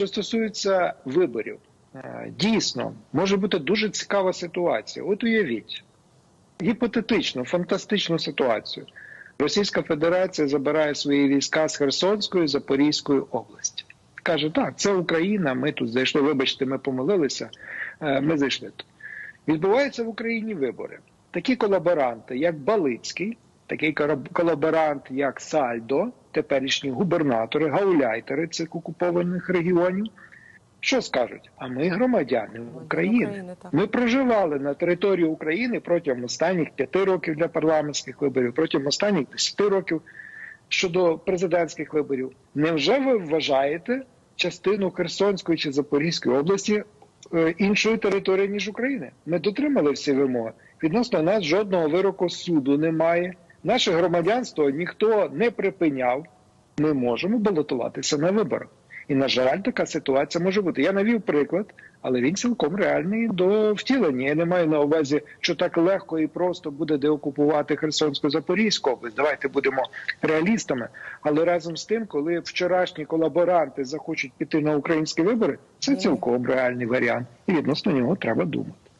Що стосується виборів, е, дійсно може бути дуже цікава ситуація. От уявіть гіпотетичну, фантастичну ситуацію. Російська Федерація забирає свої війська з Херсонської Запорізької області. Каже, так, це Україна. Ми тут зайшли. Вибачте, ми помилилися. е, Ми зайшли тут. Відбуваються в Україні вибори. Такі колаборанти, як Балицький, такий колаборант, як Сальдо, теперішні губернатори, гауляйтери цих окупованих регіонів. Що скажуть? А ми громадяни України. Ми проживали на території України протягом останніх п'яти років для парламентських виборів, протягом останніх десяти років щодо президентських виборів. Невже ви вважаєте частину Херсонської чи Запорізької області е, іншою територією, ніж України? Ми дотримали всі вимоги. Відносно нас жодного вироку суду немає. Наше громадянство ніхто не припиняв. Ми можемо балотуватися на виборах. І, на жаль, така ситуація може бути. Я навів приклад, але він цілком реальний до втілення. Я не маю на увазі, що так легко і просто буде деокупувати Херсонську Запорізьку область. Давайте будемо реалістами. Але разом з тим, коли вчорашні колаборанти захочуть піти на українські вибори, це цілком реальний варіант, і відносно нього треба думати.